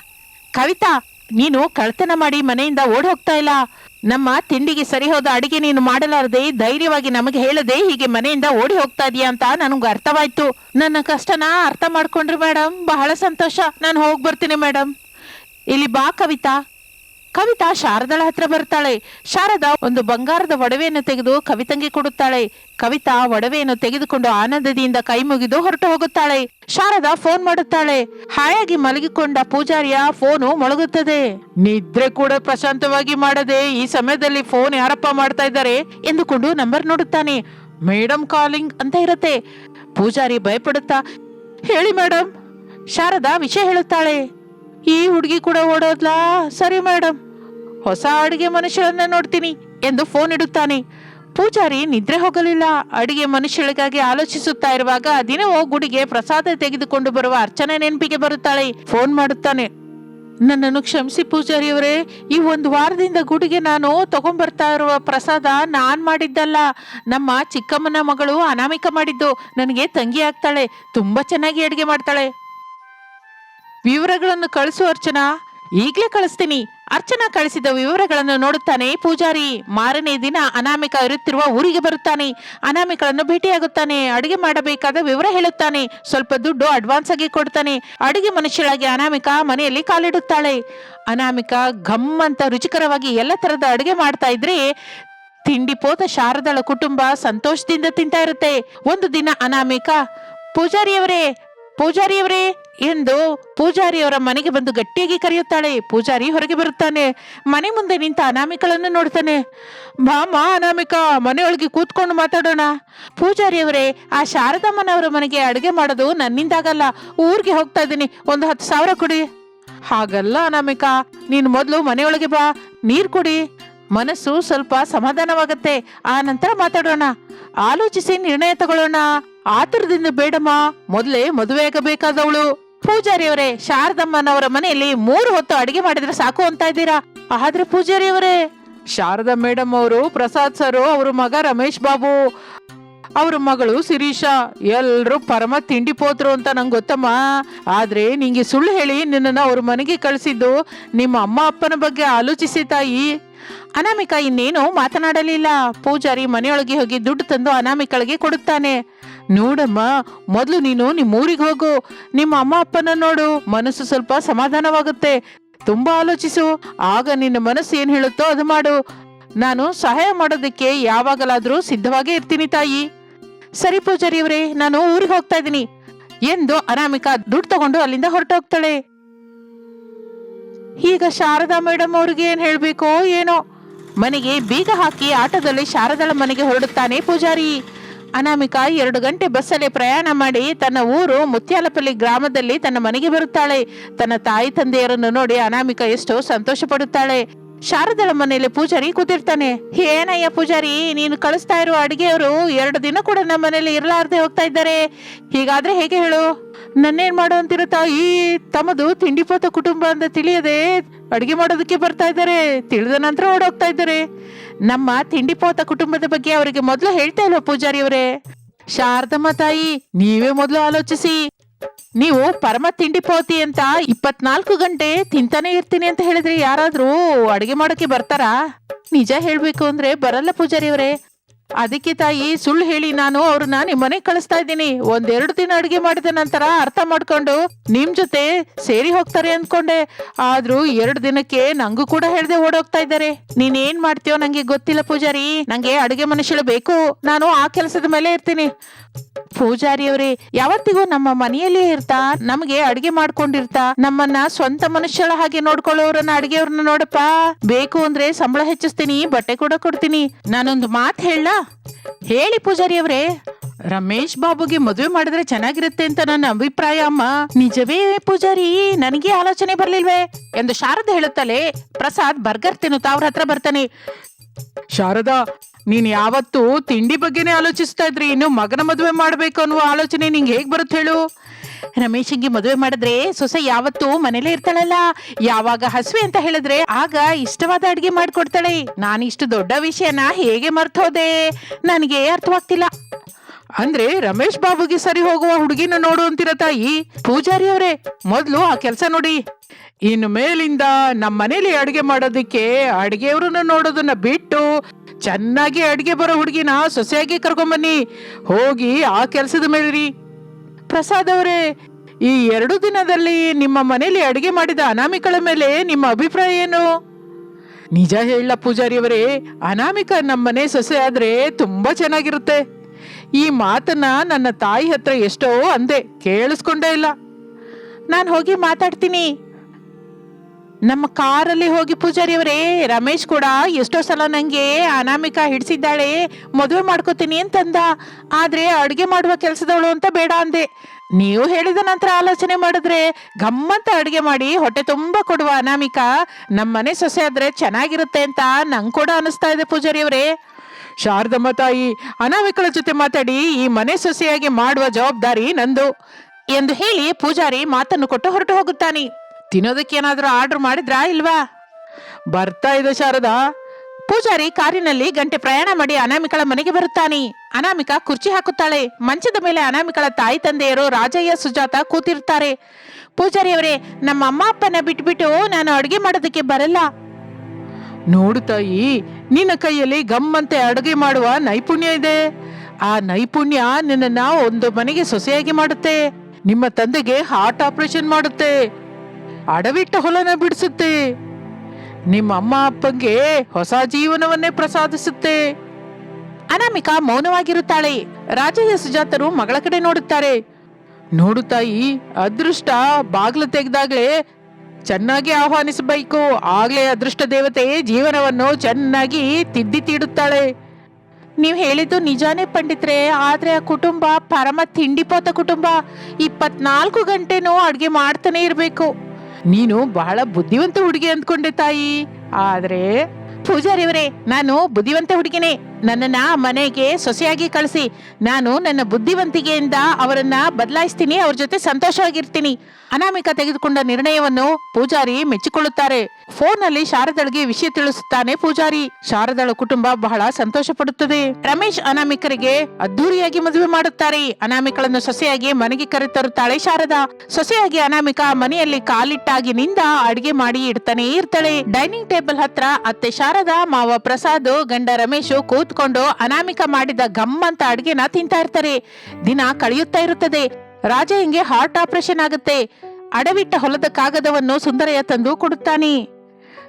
ಕವಿತಾ, ನೀನು ಕಳ್ತನ ಮಾಡಿ ಮನೆಯಿಂದ ಓಡ್ ಹೋಗ್ತಾ ಇಲ್ಲ. ನಮ್ಮ ತಿಂಡಿಗೆ ಸರಿ ಹೋದ ಅಡಿಗೆ ನೀನು ಮಾಡಲಾರದೆ ಧೈರ್ಯವಾಗಿ ನಮಗೆ ಹೇಳದೆ ಹೀಗೆ ಮನೆಯಿಂದ ಓಡಿ ಹೋಗ್ತಾ ಇದೀಯಾ ಅಂತ ನನಗೆ ಅರ್ಥವಾಯ್ತು. ನನ್ನ ಕಷ್ಟನ ಅರ್ಥ ಮಾಡ್ಕೊಂಡ್ರಿ ಮೇಡಮ್ ಬಹಳ ಸಂತೋಷ. ನಾನು ಹೋಗಿ ಬರ್ತೀನಿ ಮೇಡಮ್ ಇಲ್ಲಿ ಬಾ, ಕವಿತಾ. ಕವಿತಾ ಶಾರದಳ ಹತ್ರ ಬರ್ತಾಳೆ. ಶಾರದಾ ಒಂದು ಬಂಗಾರದ ಒಡವೆಯನ್ನು ತೆಗೆದು ಕವಿತಂಗೆ ಕೊಡುತ್ತಾಳೆ. ಕವಿತಾ ಒಡವೆಯನ್ನು ತೆಗೆದುಕೊಂಡು ಆನಂದದಿಂದ ಕೈ ಮುಗಿದು ಹೊರಟು ಹೋಗುತ್ತಾಳೆ. ಶಾರದಾ ಫೋನ್ ಮಾಡುತ್ತಾಳೆ. ಹಾಯಾಗಿ ಮಲಗಿಕೊಂಡ ಪೂಜಾರಿಯ ಫೋನು ಮೊಳಗುತ್ತದೆ. ನಿದ್ರೆ ಕೂಡ ಪ್ರಶಾಂತವಾಗಿ ಮಾಡದೆ ಈ ಸಮಯದಲ್ಲಿ ಫೋನ್ ಯಾರಪ್ಪ ಮಾಡ್ತಾ ಇದ್ದಾರೆ ಎಂದುಕೊಂಡು ನಂಬರ್ ನೋಡುತ್ತಾನೆ. ಮೇಡಮ್ ಕಾಲಿಂಗ್ ಅಂತ ಇರುತ್ತೆ. ಪೂಜಾರಿ ಭಯಪಡುತ್ತಾ, ಹೇಳಿ ಮೇಡಮ್ ಶಾರದಾ ವಿಷಯ ಹೇಳುತ್ತಾಳೆ. ಈ ಹುಡುಗಿ ಕೂಡ ಓಡೋದ್ಲಾ? ಸರಿ ಮೇಡಮ್ ಹೊಸ ಅಡುಗೆ ಮನುಷ್ಯರನ್ನ ನೋಡ್ತೀನಿ ಎಂದು ಫೋನ್ ಇಡುತ್ತಾನೆ. ಪೂಜಾರಿ ನಿದ್ರೆ ಹೋಗಲಿಲ್ಲ. ಅಡಿಗೆ ಮನುಷ್ಯಳಿಗಾಗಿ ಆಲೋಚಿಸುತ್ತಾ ಇರುವಾಗ ದಿನವೋ ಗುಡಿಗೆ ಪ್ರಸಾದ ತೆಗೆದುಕೊಂಡು ಬರುವ ಅರ್ಚನೆ ನೆನಪಿಗೆ ಬರುತ್ತಾಳೆ. ಫೋನ್ ಮಾಡುತ್ತಾನೆ. ನನ್ನನ್ನು ಕ್ಷಮಿಸಿ ಪೂಜಾರಿಯವರೇ, ಈ ಒಂದು ವಾರದಿಂದ ಗುಡಿಗೆ ನಾನು ತಗೊಂಡ್ಬರ್ತಾ ಇರುವ ಪ್ರಸಾದ ನಾನ್ ಮಾಡಿದ್ದಲ್ಲ. ನಮ್ಮ ಚಿಕ್ಕಮ್ಮನ ಮಗಳು ಅನಾಮಿಕ ಮಾಡಿದ್ದು. ನನಗೆ ತಂಗಿ ಆಗ್ತಾಳೆ. ತುಂಬಾ ಚೆನ್ನಾಗಿ ಅಡಿಗೆ ಮಾಡ್ತಾಳೆ. ವಿವರಗಳನ್ನು ಕಳಿಸು ಅರ್ಚನಾ. ಈಗಲೇ ಕಳಿಸ್ತೀನಿ. ಅರ್ಚನಾ ಕಳಿಸಿದ ವಿವರಗಳನ್ನು ನೋಡುತ್ತಾನೆ ಪೂಜಾರಿ. ಮಾರನೇ ದಿನ ಅನಾಮಿಕ ಇರುತ್ತಿರುವ ಊರಿಗೆ ಬರುತ್ತಾನೆ. ಅನಾಮಿಕಳನ್ನು ಭೇಟಿಯಾಗುತ್ತಾನೆ. ಅಡಿಗೆ ಮಾಡಬೇಕಾದ ವಿವರ ಹೇಳುತ್ತಾನೆ. ಸ್ವಲ್ಪ ದುಡ್ಡು ಅಡ್ವಾನ್ಸ್ ಆಗಿ ಕೊಡ್ತಾನೆ. ಅಡಿಗೆ ಮನುಷ್ಯಳಾಗಿ ಅನಾಮಿಕ ಮನೆಯಲ್ಲಿ ಕಾಲಿಡುತ್ತಾಳೆ. ಅನಾಮಿಕ ಘಮ್ ಅಂತ ರುಚಿಕರವಾಗಿ ಎಲ್ಲ ತರದ ಅಡಿಗೆ ಮಾಡ್ತಾ ಇದ್ರೆ ತಿಂಡಿ ಪೋತ ಶಾರದಳ ಕುಟುಂಬ ಸಂತೋಷದಿಂದ ತಿಂತಾ ಇರುತ್ತೆ. ಒಂದು ದಿನ ಅನಾಮಿಕ, ಪೂಜಾರಿಯವರೇ ಪೂಜಾರಿಯವರೇ ಎಂದು ಪೂಜಾರಿಯವರ ಮನೆಗೆ ಬಂದು ಗಟ್ಟಿಯಾಗಿ ಕರೆಯುತ್ತಾಳೆ. ಪೂಜಾರಿ ಹೊರಗೆ ಬರುತ್ತಾನೆ. ಮನೆ ಮುಂದೆ ನಿಂತ ಅನಾಮಿಕಳನ್ನು ನೋಡ್ತಾನೆ ಬಾಮ ಅನಾಮಿಕಾ, ಮನೆಯೊಳಗೆ ಕೂತ್ಕೊಂಡು ಮಾತಾಡೋಣ. ಪೂಜಾರಿಯವರೇ, ಆ ಶಾರದಮ್ಮನವರ ಮನೆಗೆ ಅಡುಗೆ ಮಾಡೋದು ನನ್ನಿಂದಾಗಲ್ಲ. ಊರಿಗೆ ಹೋಗ್ತಾ ಇದ್ದೀನಿ. ಒಂದು ಹತ್ತು ಸಾವಿರ ಕೊಡಿ. ಹಾಗಲ್ಲ, ಅನಾಮಿಕಾ. ನೀನು ಮೊದಲು ಮನೆಯೊಳಗೆ ಬಾ. ನೀರು ಕುಡಿ. ಮನಸ್ಸು ಸ್ವಲ್ಪ ಸಮಾಧಾನವಾಗತ್ತೆ. ಆ ನಂತರ ಮಾತಾಡೋಣ. ಆಲೋಚಿಸಿ ನಿರ್ಣಯ ತಗೊಳ್ಳೋಣ. ಆತುರದಿಂದ ಬೇಡಮ್ಮ. ಮೊದಲೇ ಮದುವೆ ಆಗಬೇಕಾದವಳು ಪೂಜಾರಿಯವರೇ, ಶಾರದಮ್ಮನವರ ಮನೆಯಲ್ಲಿ ಮೂರು ಹೊತ್ತು ಅಡಿಗೆ ಮಾಡಿದ್ರೆ ಸಾಕು ಅಂತ ಇದ್ದೀರಾ? ಆದ್ರೆ ಪೂಜಾರಿಯವರೇ, ಶಾರದಾ ಮೇಡಮ್ ಅವರು, ಪ್ರಸಾದ್ ಸರ್, ಅವ್ರ ಮಗ ರಮೇಶ್ ಬಾಬು, ಅವ್ರ ಮಗಳು ಶಿರೀಷಾ ಎಲ್ಲರೂ ಪರಮ ತಿಂಡಿ ಪೋತ್ರು ಅಂತ ನಂಗೆ ಗೊತ್ತಮ್ಮ. ಆದ್ರೆ ನಿಂಗೆ ಸುಳ್ಳು ಹೇಳಿ ನಿನ್ನನ್ನು ಅವ್ರ ಮನೆಗೆ ಕಳಿಸಿದ್ದು ನಿಮ್ಮ ಅಮ್ಮ ಅಪ್ಪನ ಬಗ್ಗೆ ಆಲೋಚಿಸಿ ತಾಯಿ. ಅನಾಮಿಕ ಇನ್ನೇನು ಮಾತನಾಡಲಿಲ್ಲ. ಪೂಜಾರಿ ಮನೆಯೊಳಗೆ ಹೋಗಿ ದುಡ್ಡು ತಂದು ಅನಾಮಿಕಳಿಗೆ ಕೊಡುತ್ತಾನೆ. ನೋಡಮ್ಮ, ಮೊದಲು ನೀನು ನಿಮ್ಮ ಊರಿಗೆ ಹೋಗು. ನಿಮ್ಮ ಅಮ್ಮ ಅಪ್ಪನ ನೋಡು, ಮನಸ್ಸು ಸ್ವಲ್ಪ ಸಮಾಧಾನವಾಗುತ್ತೆ. ತುಂಬಾ ಆಲೋಚಿಸು, ಆಗ ನಿನ್ನ ಮನಸ್ಸು ಏನ್ ಹೇಳುತ್ತೋ ಅದು ಮಾಡು. ನಾನು ಸಹಾಯ ಮಾಡೋದಕ್ಕೆ ಯಾವಾಗಲಾದರೂ ಸಿದ್ಧವಾಗೇ ಇರ್ತೀನಿ ತಾಯಿ. ಸರಿ ಪೂಜಾರಿಯವರೇ, ನಾನು ಊರಿಗೆ ಹೋಗ್ತಾ ಇದ್ದೀನಿ. ಎಂದು ಅನಾಮಿಕಾ ದುಡ್ಡು ತಗೊಂಡು ಅಲ್ಲಿಂದ ಹೊರಟೋಗ್ತಾಳೆ. ಈಗ ಶಾರದಾ ಮೇಡಮ್ ಅವ್ರಿಗೆ ಏನ್ ಹೇಳ್ಬೇಕೋ ಏನೋ. ಮನೆಗೆ ಬೀಗ ಹಾಕಿ ಆಟೋದಲ್ಲಿ ಶಾರದಳ ಮನೆಗೆ ಹೊರಡುತ್ತಾನೆ ಪೂಜಾರಿ. ಅನಾಮಿಕಾ ಎರಡು ಗಂಟೆ ಬಸ್ಸಲ್ಲಿ ಪ್ರಯಾಣ ಮಾಡಿ ತನ್ನ ಊರು ಮುತ್ಯಾಲಪಲ್ಲಿ ಗ್ರಾಮದಲ್ಲಿ ತನ್ನ ಮನೆಗೆ ಬರುತ್ತಾಳೆ. ತನ್ನ ತಾಯಿ ತಂದೆಯರನ್ನು ನೋಡಿ ಅನಾಮಿಕಾ ಎಷ್ಟೋ ಸಂತೋಷ ಪಡುತ್ತಾಳೆ ಶಾರದಳ ಮನೆಯಲ್ಲಿ ಪೂಜಾರಿ ಕೂತಿರ್ತಾನೆ. ಏನಯ್ಯ ಪೂಜಾರಿ, ನೀನು ಕಳಿಸ್ತಾ ಇರೋ ಅಡಿಗೆಯವರು ಎರಡು ದಿನ ಕೂಡ ನಮ್ಮ ಮನೆಯಲ್ಲಿ ಇರಲಾರ್ದೆ ಹೋಗ್ತಾ ಇದ್ದಾರೆ. ಹೀಗಾದ್ರೆ ಹೇಗೆ ಹೇಳು? ನನ್ನೇನ್ ಮಾಡು ಅಂತಿರುತ್ತಾ? ಈ ತಮ್ಮದು ತಿಂಡಿಪೋತ ಕುಟುಂಬ ಅಂತ ತಿಳಿಯದೆ ಅಡಿಗೆ ಮಾಡೋದಕ್ಕೆ ಬರ್ತಾ ಇದ್ದಾರೆ. ತಿಳಿದ ನಂತರ ಓಡೋಗ್ತಾ ಇದ್ದಾರೆ. ನಮ್ಮ ತಿಂಡಿಪೋತ ಕುಟುಂಬದ ಬಗ್ಗೆ ಅವರಿಗೆ ಮೊದಲು ಹೇಳ್ತಾ ಇಲ್ವಾ ಪೂಜಾರಿ ಅವರೇ? ಶಾರದಮ್ಮ ತಾಯಿ, ನೀವೇ ಮೊದಲು ಆಲೋಚಿಸಿ. ನೀವು ಪರಮ ತಿಂಡಿಪೋತಿ ಅಂತ ಇಪ್ಪತ್ನಾಲ್ಕು ಗಂಟೆ ತಿಂತಾನೆ ಇರ್ತೀನಿ ಅಂತ ಹೇಳಿದ್ರೆ ಯಾರಾದ್ರೂ ಅಡಿಗೆ ಮಾಡೋಕೆ ಬರ್ತಾರಾ? ನಿಜ ಹೇಳ್ಬೇಕು ಅಂದ್ರೆ ಬರಲ್ಲ ಪೂಜಾರಿ ಅವರೇ. ಅದಕ್ಕೆ ತಾಯಿ, ಸುಳ್ಳು ಹೇಳಿ ನಾನು ಅವ್ರನ್ನ ನಿಮ್ ಮನೆಗೆ ಕಳಿಸ್ತಾ ಇದ್ದೀನಿ. ಒಂದೆರಡು ದಿನ ಅಡಿಗೆ ಮಾಡಿದ ನಂತರ ಅರ್ಥ ಮಾಡ್ಕೊಂಡು ನಿಮ್ ಜೊತೆ ಸೇರಿ ಹೋಗ್ತಾರೆ ಅನ್ಕೊಂಡೆ ಆದ್ರೂ ಎರಡು ದಿನಕ್ಕೆ ನಂಗೂ ಕೂಡ ಹೇಳ್ದೆ ಓಡೋಗ್ತಾ ಇದ್ದಾರೆ. ನೀನ್ ಏನ್ ಮಾಡ್ತೀಯೋ ನಂಗೆ ಗೊತ್ತಿಲ್ಲ ಪೂಜಾರಿ. ನಂಗೆ ಅಡಿಗೆ ಮನುಷ್ಯಳು ಬೇಕು. ನಾನು ಆ ಕೆಲಸದ ಮೇಲೆ ಇರ್ತೀನಿ. ಪೂಜಾರಿಯವರೇ ಯಾವತ್ತಿಗೂ ನಮ್ಮ ಮನೆಯಲ್ಲೇ ಇರ್ತಾ, ನಮಗೆ ಅಡಿಗೆ ಮಾಡ್ಕೊಂಡಿರ್ತಾ, ನಮ್ಮನ್ನ ಸ್ವಂತ ಮನುಷ್ಯಳ ಹಾಗೆ ನೋಡ್ಕೊಳ್ಳೋರನ್ನ, ಅಡಿಗೆಯವ್ರನ್ನ ನೋಡಪ್ಪ. ಬೇಕು ಅಂದ್ರೆ ಸಂಬಳ ಹೆಚ್ಚಿಸ್ತೀನಿ, ಬಟ್ಟೆ ಕೂಡ ಕೊಡ್ತೀನಿ. ನಾನೊಂದು ಮಾತು ಹೇಳ ಹೇಳಿ ಪೂಜಾರಿ ಅವರೇ. ರಮೇಶ್ ಬಾಬುಗೆ ಮದುವೆ ಮಾಡಿದ್ರೆ ಚೆನ್ನಾಗಿರುತ್ತೆ ಅಂತ ನನ್ನ ಅಭಿಪ್ರಾಯ ಅಮ್ಮ. ನಿಜವೇ ಪೂಜಾರಿ ನನಗೆ ಆಲೋಚನೆ ಬರ್ಲಿಲ್ವೇ? ಎಂದು ಶಾರದ ಹೇಳುತ್ತಲೆ ಪ್ರಸಾದ್ ಬರ್ಗರ್ ತಿನ್ನುತ್ತಾ ಅವ್ರ ಹತ್ರ ಬರ್ತಾನೆ. ಶಾರದ ನೀನ್ ಯಾವತ್ತು ತಿಂಡಿ ಬಗ್ಗೆನೇ ಆಲೋಚಿಸ್ತಾ ಇದ್ರಿ. ಇನ್ನು ಮಗನ ಮದುವೆ ಮಾಡ್ಬೇಕು ಅನ್ನುವ ಆಲೋಚನೆ ನಿಂಗೆ ಹೇಗ್ ಬರುತ್ತೆ ಹೇಳು ರಮೇಶಂಗೆ ಮದುವೆ ಮಾಡಿದ್ರೆ ಸೊಸೆ ಯಾವತ್ತೂ ಮನೇಲೇ ಇರ್ತಾಳಲ್ಲ. ಯಾವಾಗ ಹಸುವೆ ಅಂತ ಹೇಳಿದ್ರೆ ಆಗ ಇಷ್ಟವಾದ ಅಡಿಗೆ ಮಾಡ್ಕೊಡ್ತಾಳೆ. ನಾನು ಇಷ್ಟು ದೊಡ್ಡ ವಿಷಯನ ಹೇಗೆ ಮರ್ತೋದೆ ನನಗೆ ಅರ್ಥವಾಗ್ತಿಲ್ಲ. ಅಂದ್ರೆ ರಮೇಶ್ ಬಾಬುಗೆ ಸರಿ ಹೋಗುವ ಹುಡುಗಿನ ನೋಡು ಅಂತಿರ ತಾಯಿ ಪೂಜಾರಿ ಅವರೇ, ಮೊದ್ಲು ಆ ಕೆಲಸ ನೋಡಿ. ಇನ್ನು ಮೇಲಿಂದ ನಮ್ಮ ಮನೇಲಿ ಅಡುಗೆ ಮಾಡೋದಕ್ಕೆ ಅಡುಗೆಯವ್ರನ್ನ ನೋಡೋದನ್ನ ಬಿಟ್ಟು ಚೆನ್ನಾಗಿ ಅಡುಗೆ ಬರೋ ಹುಡುಗಿನ ಸೊಸೆಯಾಗಿ ಕರ್ಕೊಂಬನ್ನಿ. ಹೋಗಿ ಆ ಕೆಲಸದ ಮೇಲೆ ರೀ ಪ್ರಸಾದ್ ಅವರೇ, ಈ ಎರಡು ದಿನದಲ್ಲಿ ನಿಮ್ಮ ಮನೆಯಲ್ಲಿ ಅಡುಗೆ ಮಾಡಿದ ಅನಾಮಿಕಳ ಮೇಲೆ ನಿಮ್ಮ ಅಭಿಪ್ರಾಯ ಏನು? ನಿಜ ಹೇಳ ಪೂಜಾರಿ ಅವರೇ ಅನಾಮಿಕ ನಮ್ಮನೆ ಸೊಸೆ ಆದರೆ ತುಂಬಾ ಚೆನ್ನಾಗಿರುತ್ತೆ. ಈ ಮಾತನ್ನ ನನ್ನ ತಾಯಿ ಹತ್ರ ಎಷ್ಟೋ ಅಂದೆ, ಕೇಳಿಸ್ಕೊಂಡೇ ಇಲ್ಲ. ನಾನು ಹೋಗಿ ಮಾತಾಡ್ತೀನಿ. ನಮ್ಮ ಕಾರಲ್ಲಿ ಹೋಗಿ ಪೂಜಾರಿ ಅವರೇ ರಮೇಶ್ ಕೂಡ ಎಷ್ಟೋ ಸಲ ನನಗೆ ಅನಾಮಿಕ ಹಿಡಿಸಿದ್ದಾಳೆ, ಮದುವೆ ಮಾಡ್ಕೋತೀನಿ ಅಂತಂದ. ಆದರೆ ಅಡುಗೆ ಮಾಡುವ ಕೆಲಸದವಳು ಅಂತ ಬೇಡ ಅಂದೆ. ನೀವು ಹೇಳಿದ ನಂತರ ಆಲೋಚನೆ ಮಾಡಿದ್ರೆ ಗಮ್ಮಂತ ಅಡುಗೆ ಮಾಡಿ ಹೊಟ್ಟೆ ತುಂಬ ಕೊಡುವ ಅನಾಮಿಕ. ನಮ್ಮನೆ ಸೊಸೆ ಆದರೆ ಚೆನ್ನಾಗಿರುತ್ತೆ ಅಂತ ನಂಗೆ ಕೂಡ ಅನಿಸ್ತಾ ಇದೆ ಪೂಜಾರಿ ಅವರೇ ಶಾರದಮ್ಮ ತಾಯಿ, ಅನಾಮಿಕಳ ಜೊತೆ ಮಾತಾಡಿ ಈ ಮನೆ ಸೊಸೆಯಾಗಿ ಮಾಡುವ ಜವಾಬ್ದಾರಿ ನಂದು. ಎಂದು ಹೇಳಿ ಪೂಜಾರಿ ಮಾತನ್ನು ಕೊಟ್ಟು ಹೊರಟು ಹೋಗುತ್ತಾನೆ. ತಿನ್ನೋದಕ್ಕೆ ಏನಾದರೂ ಆರ್ಡರ್ ಮಾಡಿದ್ರಾ ಇಲ್ವಾ? ಬರ್ತಾ ಇದೆ ಶಾರದಾ. ಪೂಜಾರಿ ಕಾರಿನಲ್ಲಿ ಗಂಟೆ ಪ್ರಯಾಣ ಮಾಡಿ ಅನಾಮಿಕಳ ಮನೆಗೆ ಬರುತ್ತಾನೆ. ಅನಾಮಿಕ ಕುರ್ಚಿ ಹಾಕುತ್ತಾಳೆ. ಮಂಚದ ಮೇಲೆ ಅನಾಮಿಕಳ ತಾಯಿ ತಂದೆಯರು ರಾಜಯ್ಯ, ಸುಜಾತ ಕೂತಿರ್ತಾರೆ. ಪೂಜಾರಿ ಅವರೇ ನಮ್ಮ ಅಮ್ಮ ಅಪ್ಪನ ಬಿಟ್ಬಿಟ್ಟು ನಾನು ಅಡುಗೆ ಮಾಡೋದಕ್ಕೆ ಬರಲ್ಲ. ನೋಡು ತಾಯಿ, ನಿನ್ನ ಕೈಯಲ್ಲಿ ಗಮ್ಮಂತೆ ಅಡುಗೆ ಮಾಡುವ ನೈಪುಣ್ಯ ಇದೆ. ಆ ನೈಪುಣ್ಯ ನಿನ್ನನ್ನು ಒಂದು ಮನೆಗೆ ಸೊಸೆಯಾಗಿ ಮಾಡುತ್ತೆ. ನಿಮ್ಮ ತಂದೆಗೆ ಹಾರ್ಟ್ ಆಪರೇಷನ್ ಮಾಡುತ್ತೆ. ಅಡವಿಟ್ಟ ಹೊಲನ ಬಿಡಿಸುತ್ತೆ. ನಿಮ್ಮ ಅಮ್ಮ ಅಪ್ಪಂಗೆ ಹೊಸ ಜೀವನವನ್ನೇ ಪ್ರಸಾದಿಸುತ್ತೆ. ಅನಾಮಿಕಾ ಮೌನವಾಗಿರುತ್ತಾಳೆ. ರಾಜಯ್ಯ ಸುಜಾತರು ಮಗಳ ಕಡೆ ನೋಡುತ್ತಾರೆ. ನೋಡು ತಾಯಿ, ಅದೃಷ್ಟ ಬಾಗ್ಲು ತೆಗೆದಾಗ್ಲೇ ಚೆನ್ನಾಗಿ ಆಹ್ವಾನಿಸಬೇಕು. ಆಗ್ಲೇ ಅದೃಷ್ಟ ದೇವತೆ ಜೀವನವನ್ನು ಚೆನ್ನಾಗಿ ತಿದ್ದಿ ತೀಡುತ್ತಾಳೆ. ನೀವು ಹೇಳಿದ್ದು ನಿಜಾನೇ ಪಂಡಿತ್ರೆ, ಆದರೆ ಆ ಕುಟುಂಬ ಪರಮ ತಿಂಡಿಪೋತ ಕುಟುಂಬ. ಇಪ್ಪತ್ನಾಲ್ಕು ಗಂಟೆನೂ ಅಡುಗೆ ಮಾಡ್ತಾನೆ ಇರಬೇಕು. ನೀನು ಬಹಳ ಬುದ್ಧಿವಂತ ಹುಡುಗಿ ಅಂದ್ಕೊಂಡೆ ತಾಯಿ. ಆದ್ರೆ ಪೂಜಾರಿ ಅವರೇ ನಾನು ಬುದ್ಧಿವಂತ ಹುಡುಗಿನೇ. ನನ್ನನ್ನ ಮನೆಗೆ ಸೊಸೆಯಾಗಿ ಕಳಿಸಿ. ನಾನು ನನ್ನ ಬುದ್ಧಿವಂತಿಕೆಯಿಂದ ಅವರನ್ನ ಬದಲಾಯಿಸ್ತೀನಿ, ಅವ್ರ ಜೊತೆ ಸಂತೋಷವಾಗಿರ್ತೀನಿ. ಅನಾಮಿಕ ತೆಗೆದುಕೊಂಡ ನಿರ್ಣಯವನ್ನು ಪೂಜಾರಿ ಮೆಚ್ಚಿಕೊಳ್ಳುತ್ತಾರೆ. ಫೋನ್ನಲ್ಲಿ ಶಾರದಳಿಗೆ ವಿಷಯ ತಿಳಿಸುತ್ತಾನೆ ಪೂಜಾರಿ. ಶಾರದಳ ಕುಟುಂಬ ಬಹಳ ಸಂತೋಷ ಪಡುತ್ತದೆ ರಮೇಶ್ ಅನಾಮಿಕರಿಗೆ ಅದ್ದೂರಿಯಾಗಿ ಮದುವೆ ಮಾಡುತ್ತಾರೆ. ಅನಾಮಿಕಳನ್ನು ಸೊಸೆಯಾಗಿ ಮನೆಗೆ ಕರೆತರುತ್ತಾಳೆ ಶಾರದಾ. ಸೊಸೆಯಾಗಿ ಅನಾಮಿಕ ಮನೆಯಲ್ಲಿ ಕಾಲಿಟ್ಟಾಗಿನಿಂದ ಅಡಿಗೆ ಮಾಡಿ ಇಡ್ತಾನೆ ಇರ್ತಾಳೆ. ಡೈನಿಂಗ್ ಟೇಬಲ್ ಹತ್ರ ಅತ್ತೆ ಶಾರದಾ, ಮಾವ ಪ್ರಸಾದ್, ಗಂಡ ರಮೇಶ್ ಕೂತ್ಕೊಂಡು ಅನಾಮಿಕ ಮಾಡಿದ ಗಮ್ಮಂತ ಅಡಿಗೆನ ತಿಂತಾ ಇರ್ತಾರೆ. ದಿನ ಕಳೆಯುತ್ತಾ ಇರುತ್ತದೆ. ರಾಜ ಹಿಂಗೆ ಹಾರ್ಟ್ ಆಪರೇಷನ್ ಆಗುತ್ತೆ. ಅಡವಿಟ್ಟ ಹೊಲದ ಕಾಗದವನ್ನು ಸುಂದರಯ್ಯ ತಂದು ಕೊಡುತ್ತಾನೆ.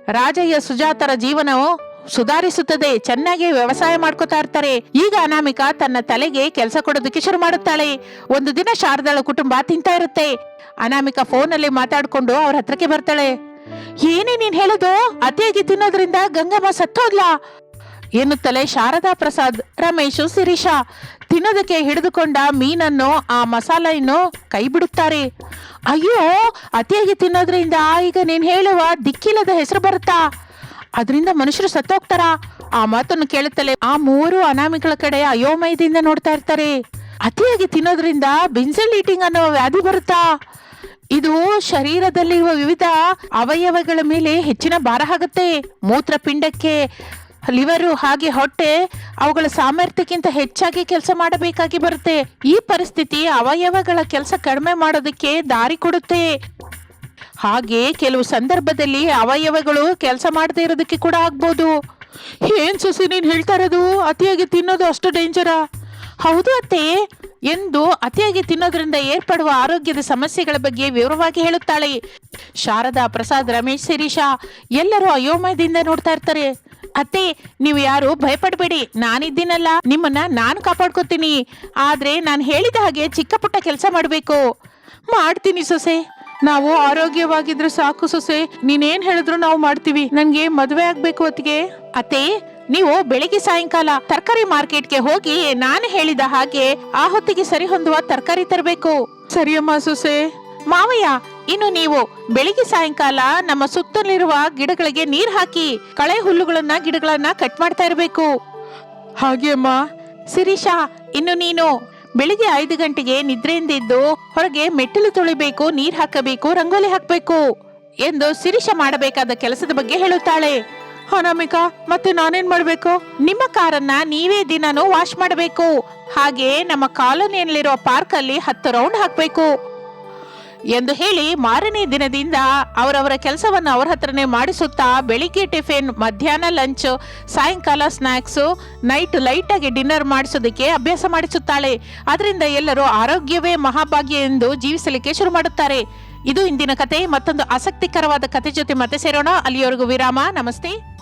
ರಾಜಯ್ಯ ಸುಜಾತರ ಜೀವನವು ಸುಧಾರಿಸುತ್ತದೆ. ಚೆನ್ನಾಗಿ ವ್ಯವಸಾಯ ಮಾಡ್ಕೋತಾ ಇರ್ತಾರೆ. ಈಗ ಅನಾಮಿಕ ತನ್ನ ತಲೆಗೆ ಕೆಲಸ ಕೊಡೋದಕ್ಕೆ ಶುರು ಮಾಡುತ್ತಾಳೆ. ಒಂದು ದಿನ ಶಾರದಾಳ ಕುಟುಂಬ ತಿಂತಾ ಇರುತ್ತೆ. ಅನಾಮಿಕ ಫೋನಲ್ಲಿ ಮಾತಾಡ್ಕೊಂಡು ಅವ್ರ ಹತ್ರಕ್ಕೆ ಬರ್ತಾಳೆ. ಏನೇ ನೀನ್ ಹೇಳೋದು? ಅತಿಯಾಗಿ ತಿನ್ನೋದ್ರಿಂದ ಗಂಗಮ್ಮ ಸತ್ತೋದ್ಲಾ? ಎನ್ನುತ್ತಲೇ ಶಾರದಾ ಪ್ರಸಾದ್, ರಮೇಶ್, ಶಿರೀಷಾ. ತಿನ್ನೋದಕ್ಕೆ ಹಿಡಿದುಕೊಂಡ ಮೀನನ್ನು, ಆ ಮಸಾಲೆಯನ್ನು ಕೈ ಬಿಡುತ್ತಾರೆ ಅಯ್ಯೋ, ಅತಿಯಾಗಿ ತಿನ್ನೋದ್ರಿಂದ ಈಗ ನೀನು ಹೇಳುವ ದಿಕ್ಕಿಲ್ಲದ ಹೆಸರು ಬರುತ್ತಾ? ಅದರಿಂದ ಮನುಷ್ಯರು ಸತ್ತೋಗ್ತಾರಾ? ಆ ಮಾತನ್ನು ಕೇಳುತ್ತಲೇ ಆ ಮೂರು ಅನಾಮಿಗಳ ಕಡೆ ಅಯೋಮಯದಿಂದ ನೋಡ್ತಾ ಇರ್ತಾರೆ. ಅತಿಯಾಗಿ ತಿನ್ನೋದ್ರಿಂದ ಬಿನ್ಸಲ್ ಈಟಿಂಗ್ ಅನ್ನೋ ವ್ಯಾಧಿ ಬರುತ್ತಾ? ಇದು ಶರೀರದಲ್ಲಿರುವ ವಿವಿಧ ಅವಯವಗಳ ಮೇಲೆ ಹೆಚ್ಚಿನ ಭಾರ ಆಗುತ್ತೆ ಮೂತ್ರಪಿಂಡಕ್ಕೆ ಲಿವರು ಹಾಗೆ ಹೊಟ್ಟೆ, ಅವುಗಳ ಸಾಮರ್ಥ್ಯಕ್ಕಿಂತ ಹೆಚ್ಚಾಗಿ ಕೆಲಸ ಮಾಡಬೇಕಾಗಿ ಬರುತ್ತೆ. ಈ ಪರಿಸ್ಥಿತಿ ಅವಯವಗಳ ಕೆಲಸ ಕಡಿಮೆ ಮಾಡೋದಕ್ಕೆ ದಾರಿ ಕೊಡುತ್ತೆ. ಹಾಗೆ ಕೆಲವು ಸಂದರ್ಭದಲ್ಲಿ ಅವಯವಗಳು ಕೆಲಸ ಮಾಡದೇ ಇರೋದಕ್ಕೆ ಕೂಡ ಆಗ್ಬೋದು. ಏನ್ ಸುಸಿ ನೀನ್ ಹೇಳ್ತಾ ಇರೋದು? ಅತಿಯಾಗಿ ತಿನ್ನೋದು ಅಷ್ಟು ಡೇಂಜರಾ. ಹೌದು ಅತ್ತೆ. ಎಂದು ಅತಿಯಾಗಿ ತಿನ್ನೋದ್ರಿಂದ ಏರ್ಪಡುವ ಆರೋಗ್ಯದ ಸಮಸ್ಯೆಗಳ ಬಗ್ಗೆ ವಿವರವಾಗಿ ಹೇಳುತ್ತಾಳೆ. ಶಾರದಾ ಪ್ರಸಾದ್ ರಮೇಶ್, ಶಿರೀಷಾ ಎಲ್ಲರೂ ಅಯೋಮಯದಿಂದ ನೋಡ್ತಾ ಇರ್ತಾರೆ. ಅತ್ತೆ, ನೀವು ಯಾರು? ಭಯಪಡಬೇಡಿ. ನಾನಿದ್ದೀನಲ್ಲ. ನಿಮ್ಮನ್ನ ನಾನು ಕಾಪಾಡ್ಕೋತೀನಿ. ಆದ್ರೆ ನಾನು ಹೇಳಿದ ಹಾಗೆ ಚಿಕ್ಕ ಪುಟ್ಟ ಕೆಲಸ ಮಾಡಬೇಕು. ಮಾಡ್ತೀನಿ ಸೊಸೆ. ನಾವು ಆರೋಗ್ಯವಾಗಿದ್ರೆ ಸಾಕು ಸೊಸೆ. ನೀನೇನ್ ಹೇಳಿದ್ರು ನಾವು ಮಾಡ್ತೀವಿ. ನನ್ಗೆ ಮದುವೆ ಆಗ್ಬೇಕು ಹೊತ್ತಿಗೆ ಅತ್ತೆ, ನೀವು ಬೆಳಿಗ್ಗೆ ಸಾಯಂಕಾಲ ತರಕಾರಿ ಮಾರ್ಕೆಟ್ಗೆ ಹೋಗಿ ನಾನು ಹೇಳಿದ ಹಾಗೆ ಆ ಹೊತ್ತಿಗೆ ಸರಿ ಹೊಂದುವ ತರಕಾರಿ ತರಬೇಕು. ಸರಿಯಮ್ಮ ಸೊಸೆ. ಮಾವಯ್ಯ ಇನ್ನು ನೀವು ಬೆಳಿಗ್ಗೆ ಸಾಯಂಕಾಲ ನಮ್ಮ ಸುತ್ತಲಿರುವ ಗಿಡಗಳಿಗೆ ನೀರ್ ಹಾಕಿ ಕಳೆ ಹುಲ್ಲುಗಳನ್ನ ಗಿಡಗಳನ್ನ ಕಟ್ ಮಾಡ್ತಾ ಇರಬೇಕು. ಹಾಗೆ ಅಮ್ಮ. ಸಿರೀಶಾ ಇನ್ನು ನೀನು ಬೆಳಿಗ್ಗೆ ಐದು ಗಂಟೆಗೆ ನಿದ್ರೆಯಿಂದ ಎದ್ದು ಹೊರಗೆ ಮೆಟ್ಟಿಲು ತೊಳಿಬೇಕು, ನೀರ್ ಹಾಕಬೇಕು, ರಂಗೋಲಿ ಹಾಕಬೇಕು ಎಂದು ಸಿರೀಶ ಮಾಡಬೇಕಾದ ಕೆಲಸದ ಬಗ್ಗೆ ಹೇಳುತ್ತಾಳೆ. ಅನಾಮಿಕಾ, ಮತ್ತೆ ನಾನೇನ್ ಮಾಡ್ಬೇಕು? ನಿಮ್ಮ ಕಾರನ್ನ ನೀವೇ ದಿನಾನು ವಾಶ್ ಮಾಡಬೇಕು. ಹಾಗೆ ನಮ್ಮ ಕಾಲೋನಿಯಲ್ಲಿರುವ ಪಾರ್ಕ್ ಅಲ್ಲಿ ಹತ್ತು ರೌಂಡ್ ಹಾಕ್ಬೇಕು. ಎಂದು ಹೇಳಿ ಮಾರನೇ ದಿನದಿಂದ ಅವರವರ ಕೆಲಸವನ್ನು ಅವರ ಹತ್ರನೇ ಮಾಡಿಸುತ್ತಾ ಬೆಳಿಗ್ಗೆ ಟಿಫಿನ್, ಮಧ್ಯಾಹ್ನ ಲಂಚ್ ಸಾಯಂಕಾಲ ಸ್ನ್ಯಾಕ್ಸು ನೈಟ್ ಲೈಟಾಗಿ ಡಿನ್ನರ್ ಮಾಡಿಸೋದಕ್ಕೆ ಅಭ್ಯಾಸ ಮಾಡಿಸುತ್ತಾಳೆ. ಅದರಿಂದ ಎಲ್ಲರೂ ಆರೋಗ್ಯವೇ ಮಹಾಭಾಗ್ಯ ಎಂದು ಜೀವಿಸಲಿಕ್ಕೆ ಶುರು ಮಾಡುತ್ತಾರೆ. ಇದು ಇಂದಿನ ಕತೆ. ಮತ್ತೊಂದು ಆಸಕ್ತಿಕರವಾದ ಕತೆ ಜೊತೆ ಮತ್ತೆ ಸೇರೋಣ. ಅಲ್ಲಿಯವರೆಗೂ ವಿರಾಮ. ನಮಸ್ತೆ.